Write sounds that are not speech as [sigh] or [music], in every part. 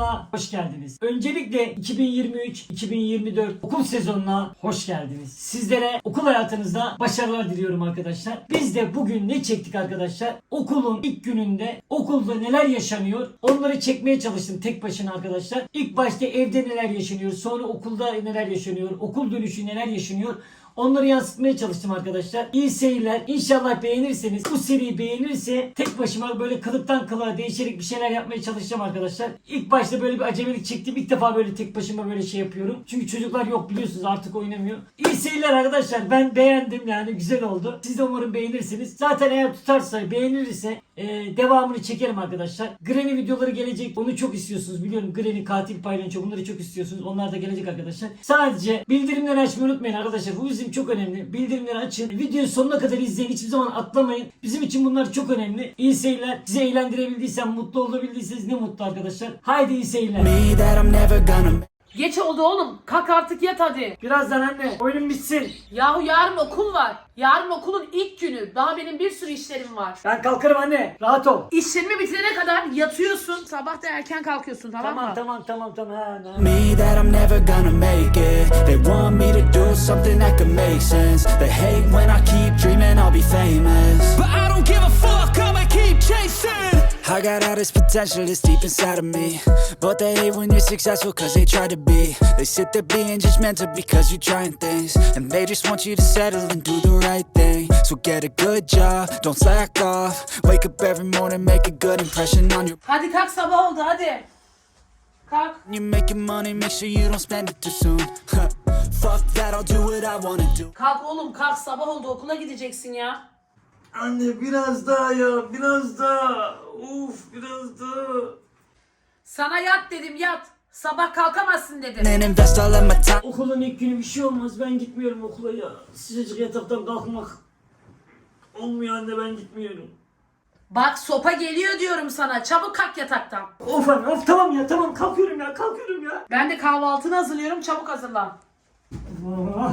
kanalına hoş geldiniz. Öncelikle 2023-2024 okul sezonuna hoş geldiniz. Sizlere okul hayatınızda başarılar diliyorum arkadaşlar. Biz de bugün ne çektik arkadaşlar? Okulun ilk gününde okulda neler yaşanıyor? Onları çekmeye çalıştım tek başına arkadaşlar. İlk başta evde neler yaşanıyor? Sonra okulda neler yaşanıyor? Okul dönüşü neler yaşanıyor? Onları yansıtmaya çalıştım arkadaşlar. İyi seyirler. İnşallah beğenirseniz bu seriyi beğenirse tek başıma böyle kılıktan kılığa değişerek bir şeyler yapmaya çalışacağım arkadaşlar. İlk başta böyle bir acemilik çektim. İlk defa böyle tek başıma böyle şey yapıyorum. Çünkü çocuklar yok biliyorsunuz artık oynamıyor. İyi seyirler arkadaşlar. Ben beğendim yani güzel oldu. Siz de umarım beğenirsiniz. Zaten eğer tutarsa beğenirse e, devamını çekerim arkadaşlar. Granny videoları gelecek. Onu çok istiyorsunuz. Biliyorum Granny katil paylaşıyor. Bunları çok istiyorsunuz. Onlar da gelecek arkadaşlar. Sadece bildirimleri açmayı unutmayın arkadaşlar. Bu bizim çok önemli. Bildirimleri açın. Videoyu sonuna kadar izleyin. Hiçbir zaman atlamayın. Bizim için bunlar çok önemli. İyi seyirler. Sizi eğlendirebildiysem, mutlu olabildiyseniz ne mutlu arkadaşlar. Haydi iyi seyirler. Geç oldu oğlum. Kalk artık yat hadi. Birazdan anne oyunun bitsin. Yahu yarın okul var. Yarın okulun ilk günü. Daha benim bir sürü işlerim var. Ben kalkarım anne. Rahat ol. İşlerimi bitirene kadar yatıyorsun. Sabah da erken kalkıyorsun tamam, Tamam mı? tamam tamam tamam. Ha, ha. me that I'm never gonna make it. They want me to do something that could make sense. They hate when I keep dreaming I'll be famous. But I don't give a fuck, I'ma keep chasing. I got all this potential that's deep inside of me. But they hate when you're successful cause they try to be. They sit there being judgmental because you're trying things. And they just want you to settle and do the right thing. So get a good job, don't slack off. Wake up every morning, make a good impression on your Hadi kalk sabah oldu hadi. Kalk. You're making money, make sure you don't spend it too soon. [laughs] Fuck that, I'll do what I wanna do. Kalk oğlum kalk sabah oldu okula gideceksin ya. Anne biraz daha ya biraz daha. Uf biraz daha. Sana yat dedim yat. Sabah kalkamazsın dedim. Okulun ilk günü bir şey olmaz. Ben gitmiyorum okula ya. Sıcacık yataktan kalkmak. Olmuyor anne ben gitmiyorum. Bak sopa geliyor diyorum sana. Çabuk kalk yataktan. Of anne of tamam ya tamam kalkıyorum ya kalkıyorum ya. Ben de kahvaltını hazırlıyorum. Çabuk hazırlan. Ah.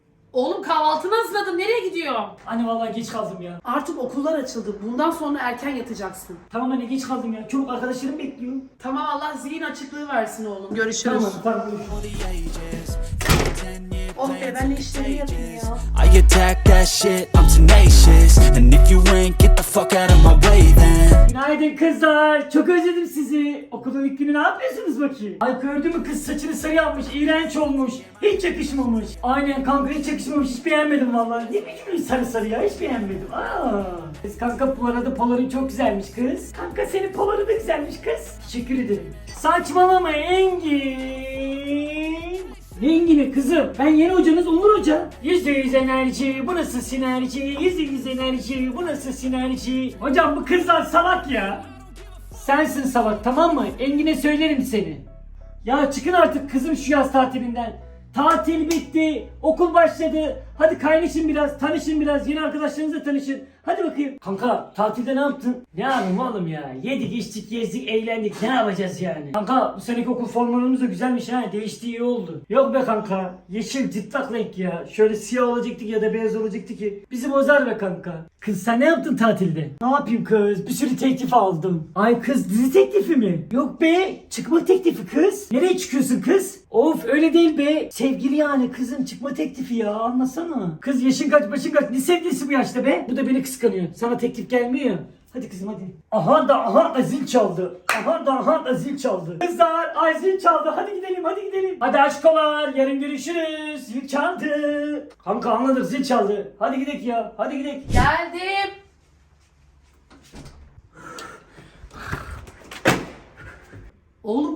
Oğlum kahvaltını hazırladım. Nereye gidiyor? Anne vallahi geç kaldım ya. Artık okullar açıldı. Bundan sonra erken yatacaksın. Tamam anne geç kaldım ya. Çabuk arkadaşlarım bekliyor. Tamam Allah zihin açıklığı versin oğlum. Görüşürüz. Tamam tamam görüşürüz. Oh be ben de işlerimi yapayım ya. I attack that shit, I'm tenacious. And if you ain't, get the fuck out of my way then. Günaydın kızlar. Çok özledim sizi. Okulun ilk günü ne yapıyorsunuz bakayım? Ay gördün mü kız saçını sarı yapmış. iğrenç olmuş. Hiç yakışmamış. Aynen kanka hiç yakışmamış. Hiç beğenmedim vallahi. Ne biçim sarı sarı ya hiç beğenmedim. Aa. Kız kanka bu arada poların çok güzelmiş kız. Kanka senin poları da güzelmiş kız. Teşekkür ederim. Saçmalama Engin. Ne Engin'i kızım? Ben yeni hocanız Umur Hoca. Yüzde yüz enerji, bu nasıl sinerji? Yüzde yüz enerji, bu nasıl sinerji? Hocam bu kızlar salak ya. Sensin salak tamam mı? Engin'e söylerim seni. Ya çıkın artık kızım şu yaz tatilinden. Tatil bitti, okul başladı. Hadi kaynaşın biraz, tanışın biraz, yeni arkadaşlarınızla tanışın. Hadi bakayım. Kanka tatilde ne yaptın? Ne yapayım oğlum ya? Yedik, içtik, gezdik, eğlendik. Ne yapacağız yani? Kanka bu seneki okul formalarımız da güzelmiş ha. Değişti iyi oldu. Yok be kanka. Yeşil cıtlak renk ya. Şöyle siyah olacaktık ya da beyaz olacaktı ki. Bizi bozar be kanka. Kız sen ne yaptın tatilde? Ne yapayım kız? Bir sürü teklif aldım. Ay kız dizi teklifi mi? Yok be. Çıkma teklifi kız. Nereye çıkıyorsun kız? Of öyle değil be. Sevgili yani kızın çıkma teklifi ya anlasana. Kız yaşın kaç başın kaç ne sevgilisi bu yaşta be? Bu da beni kıskanıyor. Sana teklif gelmiyor. Hadi kızım hadi. Aha da aha da zil çaldı. Aha da aha da zil çaldı. Kızlar ay zil çaldı. Hadi gidelim hadi gidelim. Hadi aşkolar yarın görüşürüz. Zil çaldı. Kanka anladık zil çaldı. Hadi gidelim ya. Hadi gidelim. Oğlum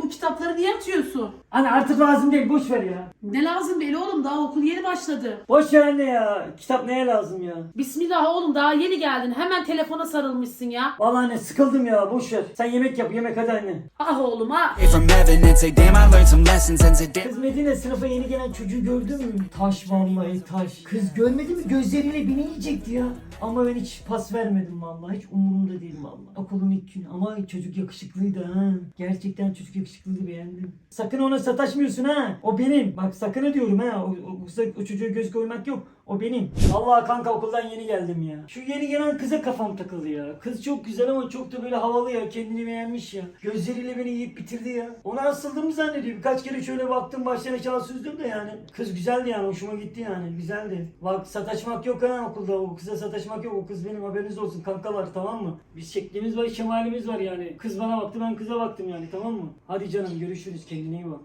bu kitapları niye atıyorsun? Anne artık lazım değil boş ver ya. Ne lazım Veli oğlum daha okul yeni başladı. Boş ver anne ya. Kitap neye lazım ya? Bismillah oğlum daha yeni geldin. Hemen telefona sarılmışsın ya. Vallahi anne sıkıldım ya boş ver. Sen yemek yap yemek hadi anne. Ah oğlum ah. From heaven and say, damn, I learned some lessons and today. Kız Medine sınıfa yeni gelen çocuğu gördün mü? Taş vallahi taş. Kız görmedi mi gözleriyle beni yiyecekti ya. Ama ben hiç pas vermedim vallahi. Hiç umurumda değil vallahi. Okulun ilk günü. Ama çocuk yakışıklıydı ha. Gerçekten çocuk yakışıklıydı beğendim. Sakın ona sataşmıyorsun ha. O benim. Bak sakın diyorum ha. O, o, o, o çocuğa göz koymak yok. O benim. Allah kanka okuldan yeni geldim ya. Şu yeni gelen kıza kafam takıldı ya. Kız çok güzel ama çok da böyle havalı ya. Kendini beğenmiş ya. Gözleriyle beni yiyip bitirdi ya. Ona asıldığımı zannediyor. Birkaç kere şöyle baktım baştan aşağı süzdüm de yani. Kız güzeldi yani. Hoşuma gitti yani. Güzeldi. Bak sataşmak yok ha okulda. O kıza sataşmak yok. O kız benim haberiniz olsun kankalar tamam mı? Biz şeklimiz var, şemalimiz var yani. Kız bana baktı ben kıza baktım yani tamam mı? Hadi canım görüşürüz. Kendine iyi bak.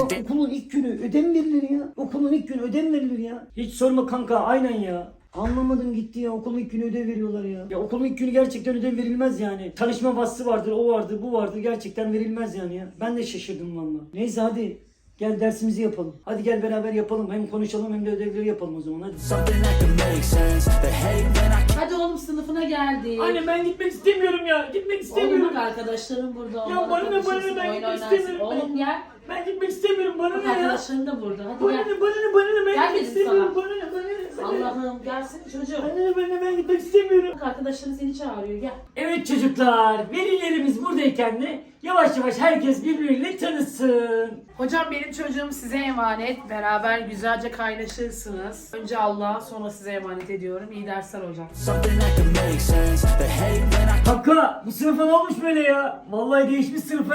Bak okulun ilk günü ödev verilir ya? Okulun ilk günü ödev mi verilir ya? Hiç sorma kanka aynen ya. Anlamadım gitti ya okulun ilk günü ödev veriyorlar ya. Ya okulun ilk günü gerçekten ödev verilmez yani. Tanışma vasfı vardır, o vardır, bu vardır. Gerçekten verilmez yani ya. Ben de şaşırdım valla. Neyse hadi gel dersimizi yapalım. Hadi gel beraber yapalım. Hem konuşalım hem de ödevleri yapalım o zaman hadi. Hadi oğlum sınıfına geldik. Anne ben gitmek istemiyorum ya. Gitmek Oğlum istemiyorum. bak arkadaşlarım burada. Ya bana ne, bana ne, ben gitmek istemiyorum. Oğlum gel. Ben gitmek istemiyorum. Bana Bak ne ya? arkadaşların da burada. Hadi Bana gel. ne, bana ne, bana ne? Ben Gel gitmek dedim istemiyorum. sana. Bana ne, bana ne? bana ne? Allah'ım gelsin çocuğum. Bana ne, bana ne? Ben gitmek istemiyorum. Bak arkadaşların seni çağırıyor gel. Evet çocuklar, velilerimiz buradayken de yavaş yavaş herkes birbiriyle tanışsın. Hocam benim çocuğum size emanet. Beraber güzelce kaynaşırsınız. Önce Allah'a sonra size emanet ediyorum. İyi dersler hocam. something that can make sense. They hate Kanka bu sınıfa ne olmuş böyle ya? Vallahi değişmiş sınıf.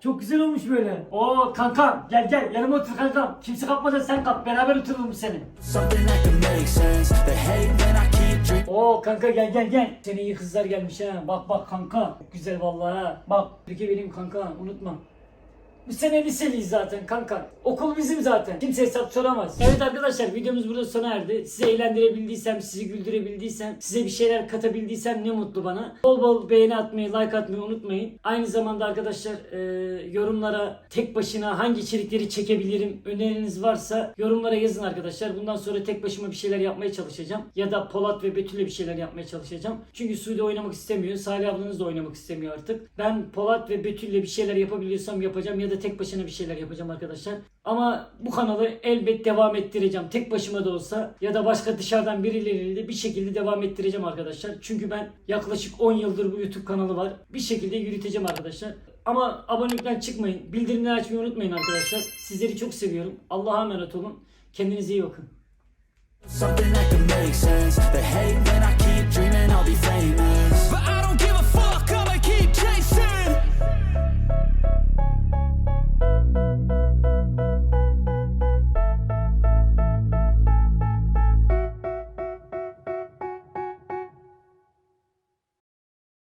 Çok güzel olmuş böyle. Oo kankam gel gel yanıma otur kankam. Kimse kapmadan sen kap. Beraber oturalım bu sene. something that can make sense. They hate when I keep dreaming. Oo kanka gel gel gel. Seni iyi kızlar gelmiş ha. Bak bak kanka. Çok güzel vallahi ha. Bak Ülke benim kanka unutma. Bu sene liseliyiz zaten kanka. Okul bizim zaten. Kimse hesap soramaz. Evet arkadaşlar videomuz burada sona erdi. Sizi eğlendirebildiysem, sizi güldürebildiysem, size bir şeyler katabildiysem ne mutlu bana. Bol bol beğeni atmayı, like atmayı unutmayın. Aynı zamanda arkadaşlar e, yorumlara tek başına hangi içerikleri çekebilirim öneriniz varsa yorumlara yazın arkadaşlar. Bundan sonra tek başıma bir şeyler yapmaya çalışacağım. Ya da Polat ve Betül'le bir şeyler yapmaya çalışacağım. Çünkü Suudi oynamak istemiyor. Salih ablanız da oynamak istemiyor artık. Ben Polat ve Betül'le bir şeyler yapabiliyorsam yapacağım ya da tek başına bir şeyler yapacağım arkadaşlar. Ama bu kanalı elbet devam ettireceğim. Tek başıma da olsa ya da başka dışarıdan birileriyle de bir şekilde devam ettireceğim arkadaşlar. Çünkü ben yaklaşık 10 yıldır bu YouTube kanalı var. Bir şekilde yürüteceğim arkadaşlar. Ama abonelikten çıkmayın. Bildirimleri açmayı unutmayın arkadaşlar. Sizleri çok seviyorum. Allah'a emanet olun. Kendinize iyi bakın. Something that can make sense. They hate when I keep dreaming I'll be famous. But I